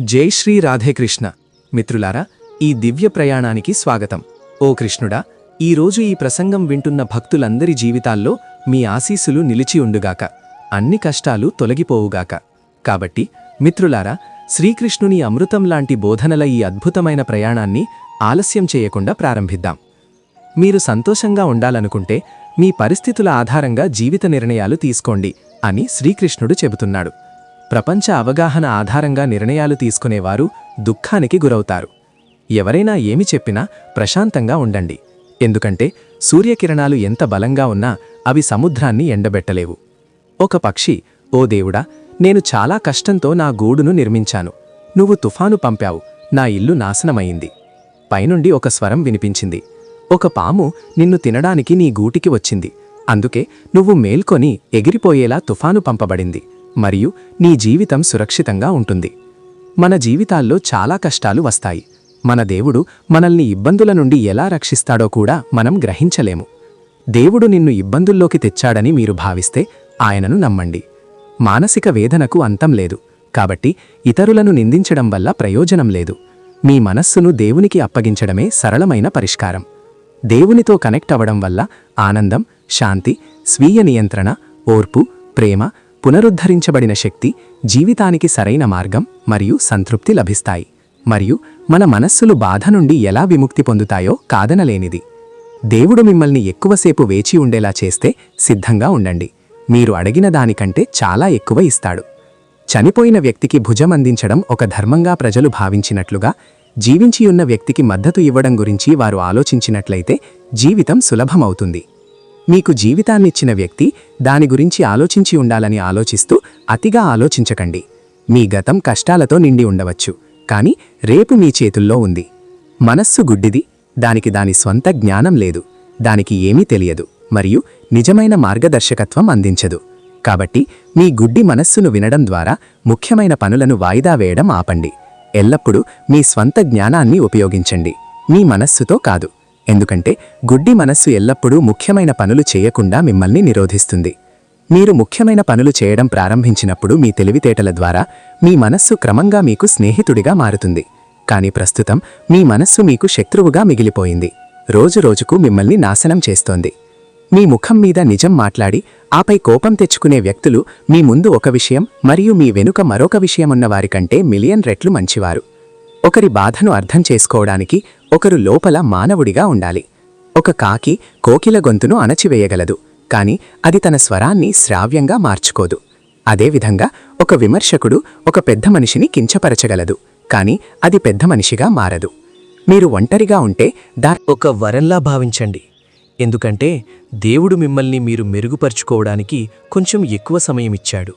జై శ్రీ రాధేకృష్ణ మిత్రులారా ఈ దివ్య ప్రయాణానికి స్వాగతం. ఓ కృష్ణుడా ఈరోజు ఈ ప్రసంగం వింటున్న భక్తులందరి జీవితాల్లో మీ ఆశీస్సులు నిలిచి ఉండుగాక. అన్ని కష్టాలు తొలగిపోవుగాక. కాబట్టి మిత్రులారా శ్రీకృష్ణుని అమృతం లాంటి బోధనల ఈ అద్భుతమైన ప్రయాణాన్ని ఆలస్యం చేయకుండా ప్రారంభిద్దాం. మీరు సంతోషంగా ఉండాలనుకుంటే మీ పరిస్థితుల ఆధారంగా జీవిత నిర్ణయాలు తీసుకోండి అని శ్రీకృష్ణుడు చెబుతున్నాడు. ప్రపంచ అవగాహన ఆధారంగా నిర్ణయాలు తీసుకునేవారు దుఃఖానికి గురవుతారు. ఎవరైనా ఏమి చెప్పినా ప్రశాంతంగా ఉండండి. ఎందుకంటే సూర్యకిరణాలు ఎంత బలంగా ఉన్నా అవి సముద్రాన్ని ఎండబెట్టలేవు. ఒక పక్షి ఓ దేవుడా నేను చాలా కష్టంతో నా గూడును నిర్మించాను. నువ్వు తుఫాను పంపావు. నా ఇల్లు నాశనమయింది పైనుండి ఒక స్వరం వినిపించింది. ఒక పాము నిన్ను తినడానికి నీ గూటికి వచ్చింది. అందుకే నువ్వు మేల్కొని ఎగిరిపోయేలా తుఫాను పంపబడింది. మరియు నీ జీవితం సురక్షితంగా ఉంటుంది. మన జీవితాల్లో చాలా కష్టాలు వస్తాయి. మన దేవుడు మనల్ని ఇబ్బందుల నుండి ఎలా రక్షిస్తాడో కూడా మనం గ్రహించలేము. దేవుడు నిన్ను ఇబ్బందుల్లోకి తెచ్చాడని మీరు భావిస్తే ఆయనను నమ్మండి. మానసిక వేదనకు అంతం లేదు. కాబట్టి ఇతరులను నిందించడం వల్ల ప్రయోజనం లేదు. మీ మనస్సును దేవునికి అప్పగించడమే సరళమైన పరిష్కారం. దేవునితో కనెక్ట్ అవ్వడం వల్ల ఆనందం శాంతి స్వీయ నియంత్రణ ఓర్పు ప్రేమ పునరుద్ధరించబడిన శక్తి జీవితానికి సరైన మార్గం మరియు సంతృప్తి లభిస్తాయి. మరియు మన మనస్సులు బాధ నుండి ఎలా విముక్తి పొందుతాయో కాదనలేనిది. దేవుడు మిమ్మల్ని ఎక్కువసేపు వేచి ఉండేలా చేస్తే సిద్ధంగా ఉండండి. మీరు అడిగిన దానికంటే చాలా ఎక్కువ ఇస్తాడు. చనిపోయిన వ్యక్తికి భుజం అందించడం ఒక ధర్మంగా ప్రజలు భావించినట్లుగా జీవించియున్న వ్యక్తికి మద్దతు ఇవ్వడం గురించి వారు ఆలోచించినట్లయితే జీవితం సులభమవుతుంది. మీకు జీవితాన్నిచ్చిన వ్యక్తి దాని గురించి ఆలోచించి ఉండాలని ఆలోచిస్తూ అతిగా ఆలోచించకండి. మీ గతం కష్టాలతో నిండి ఉండవచ్చు కాని రేపు మీ చేతుల్లో ఉంది. మనస్సు గుడ్డిది దానికి దాని స్వంత జ్ఞానం లేదు దానికి ఏమీ తెలియదు మరియు నిజమైన మార్గదర్శకత్వం అందించదు. కాబట్టి మీ గుడ్డి మనస్సును వినడం ద్వారా ముఖ్యమైన పనులను వాయిదా వేయడం ఆపండి. ఎల్లప్పుడూ మీ స్వంత జ్ఞానాన్ని ఉపయోగించండి. మీ మనస్సుతో కాదు. ఎందుకంటే గుడ్డి మనస్సు ఎల్లప్పుడూ ముఖ్యమైన పనులు చేయకుండా మిమ్మల్ని నిరోధిస్తుంది. మీరు ముఖ్యమైన పనులు చేయడం ప్రారంభించినప్పుడు మీ తెలివితేటల ద్వారా మీ మనస్సు క్రమంగా మీకు స్నేహితుడిగా మారుతుంది. కానీ ప్రస్తుతం మీ మనస్సు మీకు శత్రువుగా మిగిలిపోయింది. రోజురోజుకు మిమ్మల్ని నాశనం చేస్తోంది. మీ ముఖం మీద నిజం మాట్లాడి ఆపై కోపం తెచ్చుకునే వ్యక్తులు మీ ముందు ఒక విషయం మరియు మీ వెనుక మరొక విషయమున్న వారికంటే మిలియన్ రెట్లు మంచివారు. ఒకరి బాధను అర్థం చేసుకోవడానికి ఒకరు లోపల మానవుడిగా ఉండాలి. ఒక కాకి కోకిల గొంతును అణచివేయగలదు కాని అది తన స్వరాన్ని శ్రావ్యంగా మార్చుకోదు. అదేవిధంగా ఒక విమర్శకుడు ఒక పెద్ద మనిషిని కించపరచగలదు కాని అది పెద్ద మనిషిగా మారదు. మీరు ఒంటరిగా ఉంటే దా ఒక వరంలా భావించండి. ఎందుకంటే దేవుడు మిమ్మల్ని మీరు మెరుగుపరుచుకోవడానికి కొంచెం ఎక్కువ సమయం ఇచ్చాడు.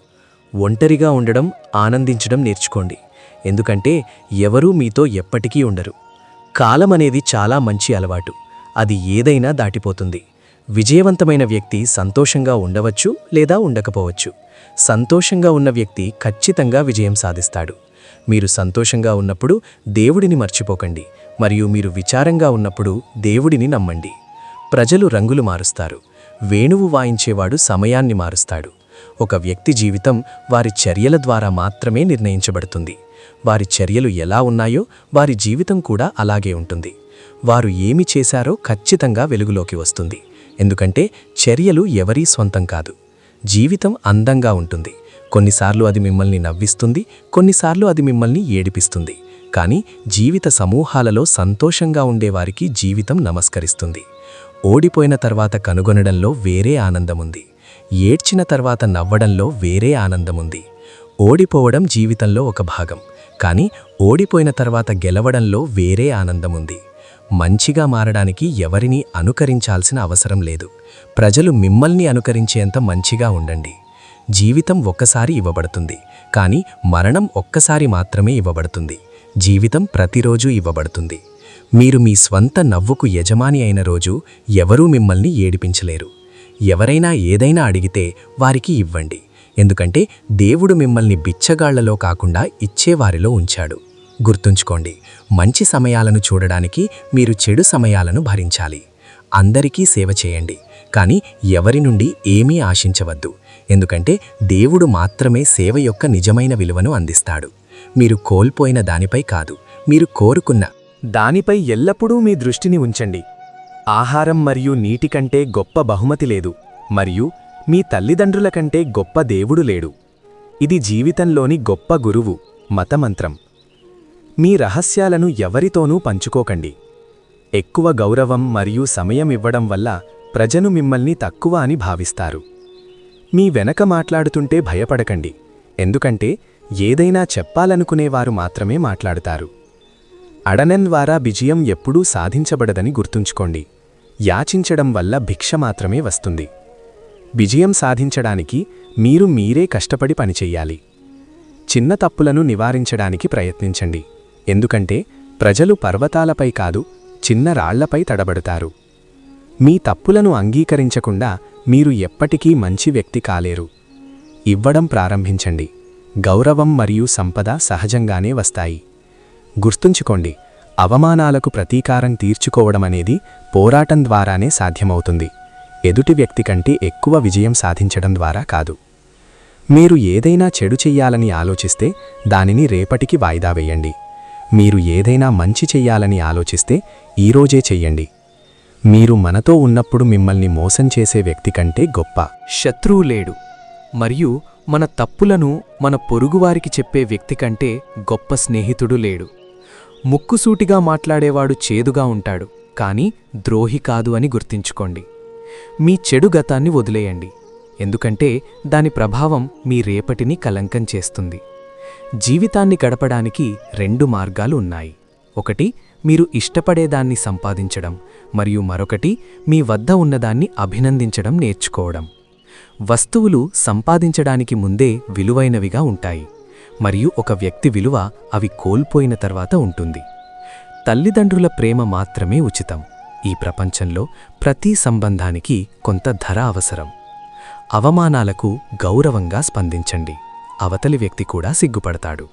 ఒంటరిగా ఉండడం ఆనందించడం నేర్చుకోండి. ఎందుకంటే ఎవరూ మీతో ఎప్పటికీ ఉండరు. కాలం అనేది చాలా మంచి అలవాటు. అది ఏదైనా దాటిపోతుంది. విజయవంతమైన వ్యక్తి సంతోషంగా ఉండవచ్చు లేదా ఉండకపోవచ్చు. సంతోషంగా ఉన్న వ్యక్తి ఖచ్చితంగా విజయం సాధిస్తాడు. మీరు సంతోషంగా ఉన్నప్పుడు దేవుడిని మర్చిపోకండి. మరియు మీరు విచారంగా ఉన్నప్పుడు దేవుడిని నమ్మండి. ప్రజలు రంగులు మారుస్తారు. వేణువు వాయించేవాడు సమయాన్ని మారుస్తాడు. ఒక వ్యక్తి జీవితం వారి చర్యల ద్వారా మాత్రమే నిర్ణయించబడుతుంది. వారి చర్యలు ఎలా ఉన్నాయో వారి జీవితం కూడా అలాగే ఉంటుంది. వారు ఏమి చేశారో ఖచ్చితంగా వెలుగులోకి వస్తుంది. ఎందుకంటే చర్యలు ఎవరీ స్వంతం కాదు. జీవితం అందంగా ఉంటుంది. కొన్నిసార్లు అది మిమ్మల్ని నవ్విస్తుంది కొన్నిసార్లు అది మిమ్మల్ని ఏడిపిస్తుంది. కానీ జీవిత సమూహాలలో సంతోషంగా ఉండేవారికి జీవితం నమస్కరిస్తుంది. ఓడిపోయిన తర్వాత కనుగొనడంలో వేరే ఆనందముంది ఏడ్చిన తర్వాత నవ్వడంలో వేరే ఆనందముంది ఓడిపోవడం జీవితంలో ఒక భాగం. కానీ ఓడిపోయిన తర్వాత గెలవడంలో వేరే ఆనందముంది. మంచిగా మారడానికి ఎవరిని అనుకరించాల్సిన అవసరం లేదు. ప్రజలు మిమ్మల్ని అనుకరించేంత మంచిగా ఉండండి. జీవితం ఒక్కసారి ఇవ్వబడుతుంది. కానీ మరణం ఒక్కసారి మాత్రమే ఇవ్వబడుతుంది. జీవితం ప్రతిరోజు ఇవ్వబడుతుంది. మీరు మీ స్వంత నవ్వుకు యజమాని అయిన రోజు ఎవరూ మిమ్మల్ని ఏడిపించలేరు. ఎవరైనా ఏదైనా అడిగితే వారికి ఇవ్వండి. ఎందుకంటే దేవుడు మిమ్మల్ని బిచ్చగాళ్ళలో కాకుండా ఇచ్చేవారిలో ఉంచాడు. గుర్తుంచుకోండి మంచి సమయాలను చూడడానికి మీరు చెడు సమయాలను భరించాలి. అందరికీ సేవ చేయండి కానీ ఎవరి నుండి ఏమీ ఆశించవద్దు. ఎందుకంటే దేవుడు మాత్రమే సేవ యొక్క నిజమైన విలువను అందిస్తాడు. మీరు కోల్పోయిన దానిపై కాదు మీరు కోరుకున్న దానిపై ఎల్లప్పుడూ మీ దృష్టిని ఉంచండి. ఆహారం మరియు నీటి కంటే గొప్ప బహుమతి లేదు మరియు మీ తల్లిదండ్రుల కంటే గొప్ప దేవుడు లేడు. ఇది జీవితంలోని గొప్ప గురువు మతమంత్రం. మీ రహస్యాలను ఎవరితోనూ పంచుకోకండి. ఎక్కువ గౌరవం మరియు సమయం ఇవ్వడం వల్ల ప్రజను మిమ్మల్ని తక్కువ అని భావిస్తారు. మీ వెనక మాట్లాడుతుంటే భయపడకండి. ఎందుకంటే ఏదైనా చెప్పాలనుకునేవారు మాత్రమే మాట్లాడుతారు. అడనన్ ద్వారా విజయం ఎప్పుడూ సాధించబడదని గుర్తుంచుకోండి. యాచించడం వల్ల భిక్ష మాత్రమే వస్తుంది. విజయం సాధించడానికి మీరు మీరే కష్టపడి పనిచేయాలి చిన్న తప్పులను నివారించడానికి ప్రయత్నించండి. ఎందుకంటే ప్రజలు పర్వతాలపై కాదు చిన్న రాళ్ళపై తడబడతారు. మీ తప్పులను అంగీకరించకుండా మీరు ఎప్పటికీ మంచి వ్యక్తి కాలేరు. ఇవ్వడం ప్రారంభించండి. గౌరవం మరియు సంపద సహజంగానే వస్తాయి. గుర్తుంచుకోండి అవమానాలకు ప్రతీకారం తీర్చుకోవడమనేది పోరాటం ద్వారానే సాధ్యమవుతుంది. ఎదుటి వ్యక్తి కంటే ఎక్కువ విజయం సాధించడం ద్వారా కాదు. మీరు ఏదైనా చెడు చెయ్యాలని ఆలోచిస్తే దానిని రేపటికి వాయిదా వేయండి. మీరు ఏదైనా మంచి చెయ్యాలని ఆలోచిస్తే ఈరోజే చెయ్యండి. మీరు మనతో ఉన్నప్పుడు మిమ్మల్ని మోసం చేసే వ్యక్తి కంటే గొప్ప. శత్రువు లేడు. మరియు మన తప్పులను మన పొరుగువారికి చెప్పే వ్యక్తి కంటే గొప్ప స్నేహితుడు లేడు. ముక్కుసూటిగా మాట్లాడేవాడు చేదుగా ఉంటాడు. కానీ ద్రోహి కాదు అని గుర్తించుకోండి. మీ చెడు గతాన్ని వదిలేయండి. ఎందుకంటే దాని ప్రభావం మీ రేపటిని కలంకం చేస్తుంది. జీవితాన్ని గడపడానికి రెండు మార్గాలు ఉన్నాయి. ఒకటి మీరు ఇష్టపడేదాన్ని సంపాదించడం మరియు మరొకటి మీ వద్ద ఉన్నదాన్ని అభినందించడం నేర్చుకోవడం. వస్తువులు సంపాదించడానికి ముందే విలువైనవిగా ఉంటాయి. మరియు ఒక వ్యక్తి విలువ అవి కోల్పోయిన తర్వాత ఉంటుంది. తల్లిదండ్రుల ప్రేమ మాత్రమే ఉచితం. ఈ ప్రపంచంలో ప్రతి సంబంధానికి కొంత ధర అవసరం. అవమానాలకు గౌరవంగా స్పందించండి. అవతలి వ్యక్తి కూడా సిగ్గుపడతాడు.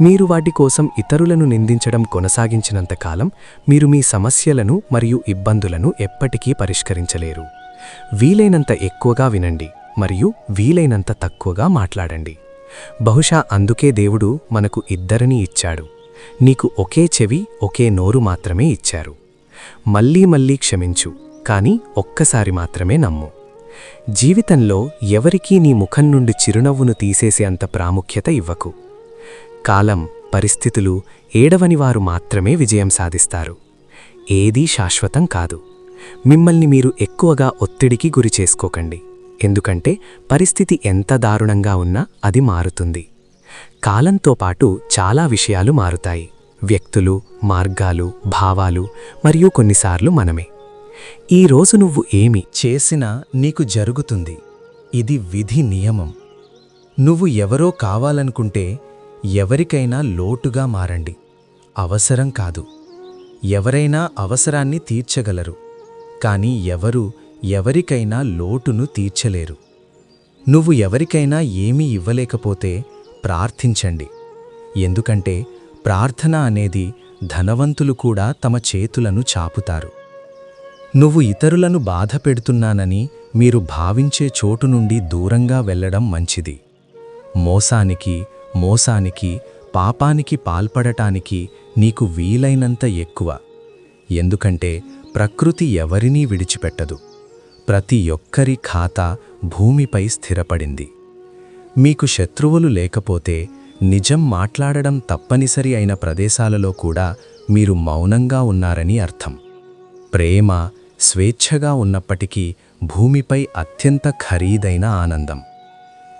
మీరు వాటి కోసం ఇతరులను నిందించడం కొనసాగించినంతకాలం మీరు మీ సమస్యలను మరియు ఇబ్బందులను ఎప్పటికీ పరిష్కరించలేరు. వీలైనంత ఎక్కువగా వినండి మరియు వీలైనంత తక్కువగా మాట్లాడండి. బహుశా అందుకే దేవుడు మనకు ఇద్దరినీ ఇచ్చాడు. నీకు ఒకే చెవి ఒకే నోరు మాత్రమే ఇచ్చారు. మళ్ళీ మళ్ళీ క్షమించు కానీ ఒక్కసారి మాత్రమే నమ్ము. జీవితంలో ఎవరికీ నీ ముఖం నుండి చిరునవ్వును తీసేసే అంత ప్రాముఖ్యత ఇవ్వకు. కాలం పరిస్థితులు ఏడవని వారు మాత్రమే విజయం సాధిస్తారు. ఏదీ శాశ్వతం కాదు. మిమ్మల్ని మీరు ఎక్కువగా ఒత్తిడికి గురి చేసుకోకండి. ఎందుకంటే పరిస్థితి ఎంత దారుణంగా ఉన్నా అది మారుతుంది. కాలంతో పాటు చాలా విషయాలు మారుతాయి. వ్యక్తులు మార్గాలు భావాలు మరియు కొన్నిసార్లు మనమే. ఈ రోజు నువ్వు ఏమి చేసినా నీకు జరుగుతుంది. ఇది విధి నియమం. నువ్వు ఎవరో కావాలనుకుంటే ఎవరికైనా లోటుగా మారండి. అవసరం కాదు. ఎవరైనా అవసరాన్ని తీర్చగలరు. కానీ ఎవరు ఎవరికైనా లోటును తీర్చలేరు. నువ్వు ఎవరికైనా ఏమీ ఇవ్వలేకపోతే ప్రార్థించండి. ఎందుకంటే ప్రార్థన అనేది ధనవంతులు కూడా తమ చేతులను చాపుతారు. నువ్వు ఇతరులను బాధ పెడుతున్నానని మీరు భావించే చోటు నుండి దూరంగా వెళ్ళడం మంచిది. మోసానికి మోసానికి పాపానికి పాల్పడటానికి నీకు వీలైనంత ఎక్కువ. ఎందుకంటే ప్రకృతి ఎవరినీ విడిచిపెట్టదు. ప్రతి ఒక్కరి ఖాతా భూమిపై స్థిరపడింది. మీకు శత్రువులు లేకపోతే నిజం మాట్లాడడం తప్పనిసరి అయిన ప్రదేశాలలో కూడా మీరు మౌనంగా ఉన్నారని అర్థం. ప్రేమ స్వేచ్ఛగా ఉన్నప్పటికీ భూమిపై అత్యంత ఖరీదైన ఆనందం.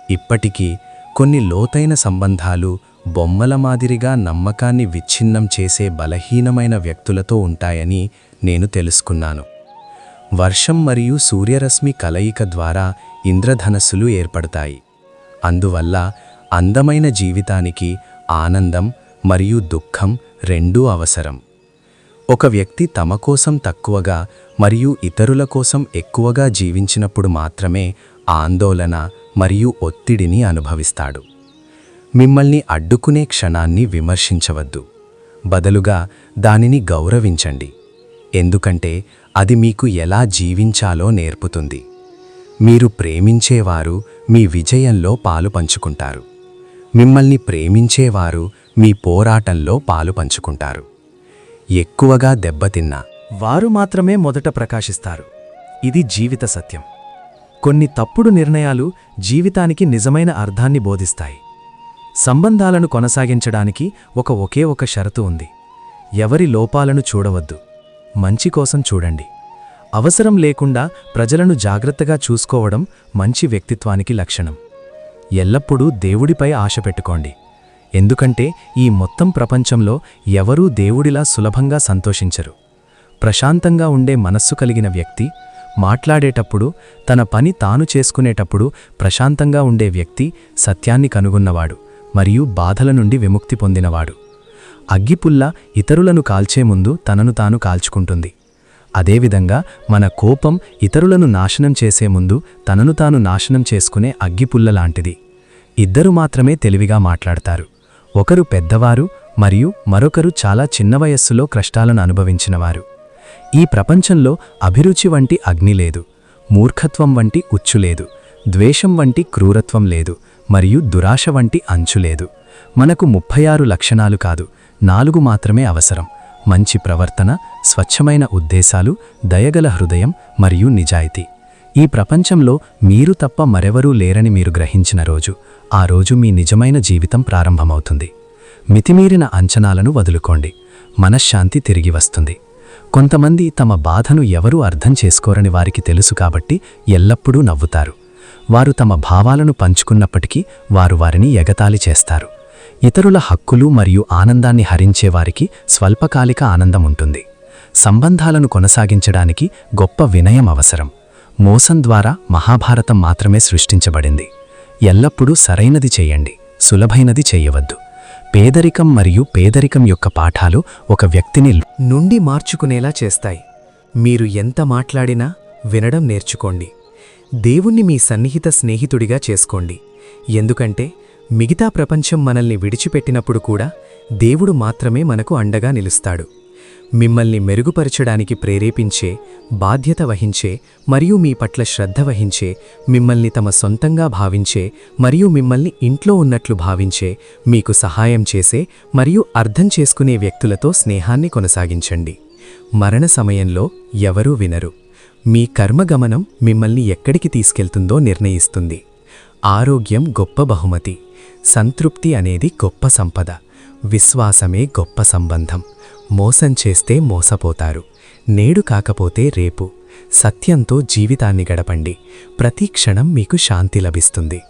ఇప్పటికీ కొన్ని లోతైన సంబంధాలు బొమ్మల మాదిరిగా నమ్మకాన్ని విచ్ఛిన్నం చేసే బలహీనమైన వ్యక్తులతో ఉంటాయని నేను తెలుసుకున్నాను. వర్షం మరియు సూర్యరశ్మి కలయిక ద్వారా ఇంద్రధనస్సులు ఏర్పడతాయి. అందువల్ల అందమైన జీవితానికి ఆనందం మరియు దుఃఖం రెండూ అవసరం. ఒక వ్యక్తి తమ కోసం తక్కువగా మరియు ఇతరుల కోసం ఎక్కువగా జీవించినప్పుడు మాత్రమే ఆందోళన మరియు ఒత్తిడిని అనుభవిస్తాడు. మిమ్మల్ని అడ్డుకునే క్షణాన్ని విమర్శించవద్దు. బదులుగా దానిని గౌరవించండి. ఎందుకంటే అది మీకు ఎలా జీవించాలో నేర్పుతుంది. మీరు ప్రేమించేవారు మీ విజయంలో పాలు పంచుకుంటారు. మిమ్మల్ని ప్రేమించేవారు మీ పోరాటంలో పాలు పంచుకుంటారు. ఎక్కువగా దెబ్బతిన్నా వారు మాత్రమే మొదట ప్రకాశిస్తారు. ఇది జీవిత సత్యం. కొన్ని తప్పుడు నిర్ణయాలు జీవితానికి నిజమైన అర్థాన్ని బోధిస్తాయి. సంబంధాలను కొనసాగించడానికి ఒక ఒకే ఒక షరతు ఉంది. ఎవరి లోపాలను చూడవద్దు. మంచి కోసం చూడండి. అవసరం లేకుండా ప్రజలను జాగ్రత్తగా చూసుకోవడం మంచి వ్యక్తిత్వానికి లక్షణం. ఎల్లప్పుడూ దేవుడిపై ఆశ పెట్టుకోండి. ఎందుకంటే ఈ మొత్తం ప్రపంచంలో ఎవరూ దేవుడిలా సులభంగా సంతోషించరు. ప్రశాంతంగా ఉండే మనస్సు కలిగిన వ్యక్తి మాట్లాడేటప్పుడు తన పని తాను చేసుకునేటప్పుడు ప్రశాంతంగా ఉండే వ్యక్తి సత్యాన్ని కనుగొన్నవాడు మరియు బాధల నుండి విముక్తి పొందినవాడు. అగ్గిపుల్ల ఇతరులను కాల్చే ముందు తనను తాను కాల్చుకుంటుంది. అదేవిధంగా మన కోపం ఇతరులను నాశనం చేసే ముందు తనను తాను నాశనం చేసుకునే అగ్గిపుల్ల లాంటిది. ఇద్దరు మాత్రమే తెలివిగా మాట్లాడతారు. ఒకరు పెద్దవారు మరియు మరొకరు చాలా చిన్న వయస్సులో కష్టాలను అనుభవించినవారు. ఈ ప్రపంచంలో అభిరుచి వంటి అగ్ని లేదు మూర్ఖత్వం వంటి ఉచ్చు లేదు ద్వేషం వంటి క్రూరత్వం లేదు మరియు దురాశ వంటి అంచు లేదు. మనకు ముప్పై ఆరు లక్షణాలు కాదు నాలుగు మాత్రమే అవసరం. మంచి ప్రవర్తన స్వచ్ఛమైన ఉద్దేశాలు దయగల హృదయం మరియు నిజాయితీ. ఈ ప్రపంచంలో మీరు తప్ప మరెవరూ లేరని మీరు గ్రహించిన రోజు ఆ రోజు మీ నిజమైన జీవితం ప్రారంభమవుతుంది. మితిమీరిన అంచనాలను వదులుకోండి. మనశ్శాంతి తిరిగి వస్తుంది. కొంతమంది తమ బాధను ఎవరూ అర్థం చేసుకోరని వారికి తెలుసు కాబట్టి ఎల్లప్పుడూ నవ్వుతారు. వారు తమ భావాలను పంచుకున్నప్పటికీ వారు వారిని ఎగతాళి చేస్తారు. ఇతరుల హక్కులు మరియు ఆనందాన్ని హరించేవారికి స్వల్పకాలిక ఆనందం ఉంటుంది. సంబంధాలను కొనసాగించడానికి గొప్ప వినయం అవసరం. మోసం ద్వారా మహాభారతం మాత్రమే సృష్టించబడింది. ఎల్లప్పుడూ సరైనది చేయండి సులభైనది చేయవద్దు. పేదరికం మరియు పేదరికం యొక్క పాఠాలు ఒక వ్యక్తిని నుండి మార్చుకునేలా చేస్తాయి. మీరు ఎంత మాట్లాడినా వినడం నేర్చుకోండి. దేవుణ్ణి మీ సన్నిహిత స్నేహితుడిగా చేసుకోండి. ఎందుకంటే మిగతా ప్రపంచం మనల్ని విడిచిపెట్టినప్పుడు కూడా దేవుడు మాత్రమే మనకు అండగా నిలుస్తాడు. మిమ్మల్ని మెరుగుపరచడానికి ప్రేరేపించే బాధ్యత వహించే మరియు మీ పట్ల శ్రద్ధ వహించే మిమ్మల్ని తమ సొంతంగా భావించే మరియు మిమ్మల్ని ఇంట్లో ఉన్నట్లు భావించే మీకు సహాయం చేసే మరియు అర్థం చేసుకునే వ్యక్తులతో స్నేహాన్ని కొనసాగించండి. మరణ సమయంలో ఎవరూ వినరు. మీ కర్మగమనం మిమ్మల్ని ఎక్కడికి తీసుకెళ్తుందో నిర్ణయిస్తుంది. ఆరోగ్యం గొప్ప బహుమతి. సంతృప్తి అనేది గొప్ప సంపద. విశ్వాసమే గొప్ప సంబంధం. మోసం చేస్తే మోసపోతారు. నేడు కాకపోతే రేపు. సత్యంతో జీవితాన్ని గడపండి. ప్రతి క్షణం మీకు శాంతి లభిస్తుంది.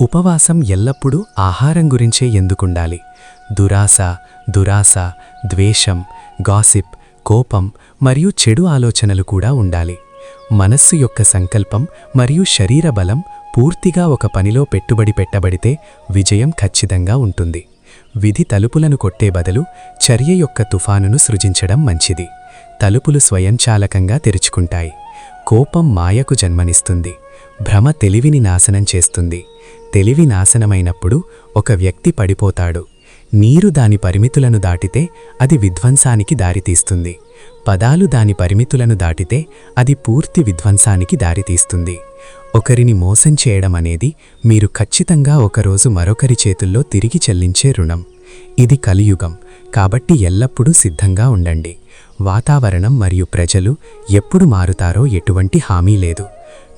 ఉపవాసం ఎల్లప్పుడూ ఆహారం గురించే ఎందుకుండాలి? దురాశ దురాశ ద్వేషం గాసిప్ కోపం మరియు చెడు ఆలోచనలు కూడా ఉండాలి. మనస్సు యొక్క సంకల్పం మరియు శరీర బలం పూర్తిగా ఒక పనిలో పెట్టుబడి పెట్టబడితే విజయం ఖచ్చితంగా ఉంటుంది. విధి తలుపులను కొట్టే బదులు చర్య యొక్క తుఫానును సృజించడం మంచిది. తలుపులు స్వయంచాలకంగా తెరుచుకుంటాయి. కోపం మాయకు జన్మనిస్తుంది. భ్రమ తెలివిని నాశనం చేస్తుంది. తెలివి నాశనమైనప్పుడు ఒక వ్యక్తి పడిపోతాడు. నీరు దాని పరిమితులను దాటితే అది విధ్వంసానికి దారితీస్తుంది. పదాలు దాని పరిమితులను దాటితే అది పూర్తి విధ్వంసానికి దారితీస్తుంది. ఒకరిని మోసం చేయడం అనేది మీరు ఖచ్చితంగా ఒకరోజు మరొకరి చేతుల్లో తిరిగి చెల్లించే రుణం. ఇది కలియుగం. కాబట్టి ఎల్లప్పుడూ సిద్ధంగా ఉండండి. వాతావరణం మరియు ప్రజలు ఎప్పుడు మారుతారో ఎటువంటి హామీ లేదు.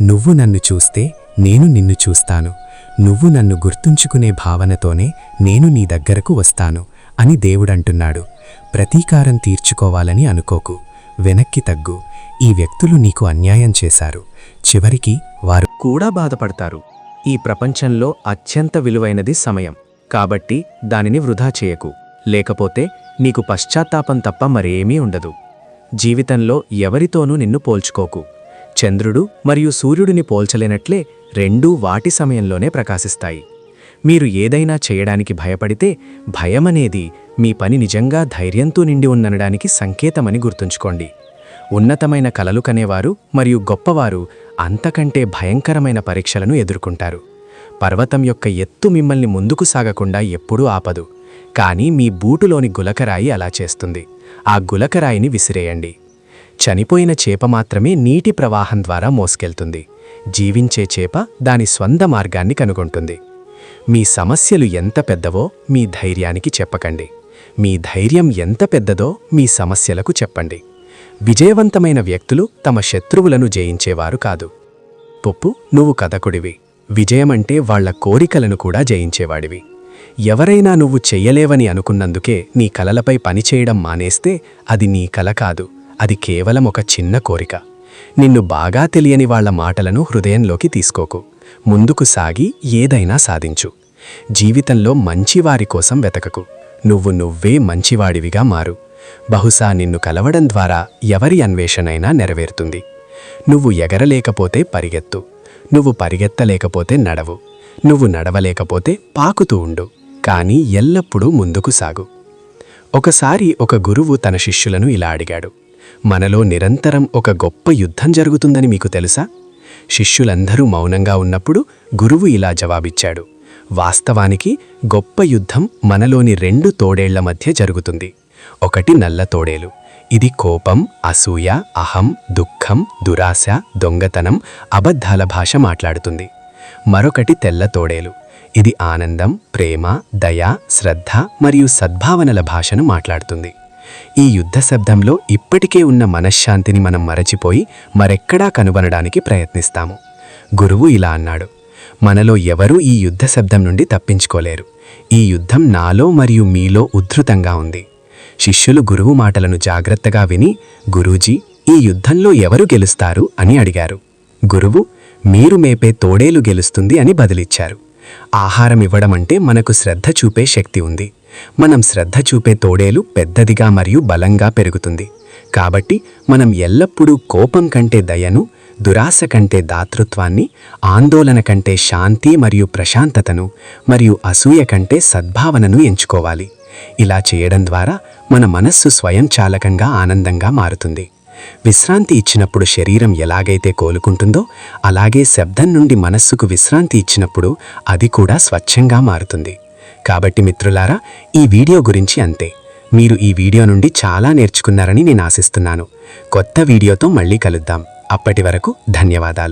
నువ్వు నన్ను చూస్తే నేను నిన్ను చూస్తాను. నువ్వు నన్ను గుర్తుంచుకునే భావనతోనే నేను నీ దగ్గరకు వస్తాను. అని దేవుడంటున్నాడు. ప్రతీకారం తీర్చుకోవాలని అనుకోకు. వెనక్కి తగ్గు. ఈ వ్యక్తులు నీకు అన్యాయం చేశారు. చివరికి వారు కూడా బాధపడతారు. ఈ ప్రపంచంలో అత్యంత విలువైనది సమయం. కాబట్టి దానిని వృధా చేయకు. లేకపోతే నీకు పశ్చాత్తాపం తప్ప మరేమీ ఉండదు. జీవితంలో ఎవరితోనూ నిన్ను పోల్చుకోకు. చంద్రుడు మరియు సూర్యుడిని పోల్చలేనట్లే రెండూ వాటి సమయంలోనే ప్రకాశిస్తాయి. మీరు ఏదైనా చేయడానికి భయపడితే భయమనేది మీ పని నిజంగా ధైర్యంతో నిండి ఉందనడానికి సంకేతమని గుర్తుంచుకోండి. ఉన్నతమైన కలలు కనేవారు మరియు గొప్పవారు అంతకంటే భయంకరమైన పరీక్షలను ఎదుర్కొంటారు. పర్వతం యొక్క ఎత్తు మిమ్మల్ని ముందుకు సాగకుండా ఎప్పుడూ ఆపదు. కానీ మీ బూటులోని గులకరాయి అలా చేస్తుంది. ఆ గులకరాయిని విసిరేయండి. చనిపోయిన చేప మాత్రమే నీటి ప్రవాహం ద్వారా మోసుకెళ్తుంది. జీవించే చేప దాని స్వంత మార్గాన్ని కనుగొంటుంది. మీ సమస్యలు ఎంత పెద్దవో మీ ధైర్యానికి చెప్పకండి. మీ ధైర్యం ఎంత పెద్దదో మీ సమస్యలకు చెప్పండి. విజయవంతమైన వ్యక్తులు తమ శత్రువులను జయించేవారు కాదు. పొప్పు నువ్వు కథకుడివి. విజయమంటే వాళ్ళ కోరికలను కూడా జయించేవాడివి. ఎవరైనా నువ్వు చెయ్యలేవని అనుకున్నందుకే నీ కలలపై పనిచేయడం మానేస్తే అది నీ కల కాదు. అది కేవలం ఒక చిన్న కోరిక. నిన్ను బాగా తెలియని వాళ్ళ మాటలను హృదయంలోకి తీసుకోకు. ముందుకు సాగి ఏదైనా సాధించు. జీవితంలో మంచివారి కోసం వెతకకు. నువ్వు నువ్వే మంచివాడివిగా మారు. బహుశా నిన్ను కలవడం ద్వారా ఎవరి అన్వేషణైనా నెరవేరుతుంది. నువ్వు ఎగరలేకపోతే పరిగెత్తు. నువ్వు పరిగెత్తలేకపోతే నడవు. నువ్వు నడవలేకపోతే పాకుతూ ఉండు. కానీ ఎల్లప్పుడూ ముందుకు సాగు. ఒకసారి ఒక గురువు తన శిష్యులను ఇలా అడిగాడు. మనలో నిరంతరం ఒక గొప్ప యుద్ధం జరుగుతుందని మీకు తెలుసా? శిష్యులందరూ మౌనంగా ఉన్నప్పుడు గురువు ఇలా జవాబిచ్చాడు. వాస్తవానికి గొప్ప యుద్ధం మనలోని రెండు తోడేళ్ళ మధ్య జరుగుతుంది. ఒకటి నల్ల తోడేలు. ఇది కోపం అసూయ అహం దుఃఖం దురాశ దొంగతనం అబద్ధాల భాష మాట్లాడుతుంది. మరొకటి తెల్ల తోడేలు. ఇది ఆనందం ప్రేమ దయ శ్రద్ధ మరియు సద్భావనల భాషను మాట్లాడుతుంది. ఈ యుద్ధ శబ్దంలో ఇప్పటికే ఉన్న మనశ్శాంతిని మనం మరచిపోయి మరెక్కడా కనుగొనడానికి ప్రయత్నిస్తాము. గురువు ఇలా అన్నాడు మనలో ఎవరూ ఈ యుద్ధ శబ్దం నుండి తప్పించుకోలేరు. ఈ యుద్ధం నాలో మరియు మీలో ఉద్ధృతంగా ఉంది. శిష్యులు గురువు మాటలను జాగ్రత్తగా విని గురూజీ ఈ యుద్ధంలో ఎవరు గెలుస్తారు? అని అడిగారు. గురువు మీరు మేపే తోడేలు గెలుస్తుంది అని బదిలిచ్చారు. ఆహారం ఇవ్వడం అంటే మనకు శ్రద్ధ చూపే శక్తి ఉంది. మనం శ్రద్ధ చూపే తోడేలు పెద్దదిగా మరియు బలంగా పెరుగుతుంది. కాబట్టి మనం ఎల్లప్పుడూ కోపం కంటే దయను దురాశ కంటే దాతృత్వాన్ని ఆందోళన కంటే శాంతి మరియు ప్రశాంతతను మరియు అసూయ కంటే సద్భావనను ఎంచుకోవాలి. ఇలా చేయడం ద్వారా మన మనస్సు స్వయంచాలకంగా ఆనందంగా మారుతుంది. విశ్రాంతి ఇచ్చినప్పుడు శరీరం ఎలాగైతే కోలుకుంటుందో అలాగే శబ్దం నుండి మనస్సుకు విశ్రాంతి ఇచ్చినప్పుడు అది కూడా స్వచ్ఛంగా మారుతుంది. కాబట్టి మిత్రులారా ఈ వీడియో గురించి అంతే. మీరు ఈ వీడియో నుండి చాలా నేర్చుకున్నారని నేను ఆశిస్తున్నాను. కొత్త వీడియోతో మళ్ళీ కలుద్దాం. అప్పటి వరకు ధన్యవాదాలు.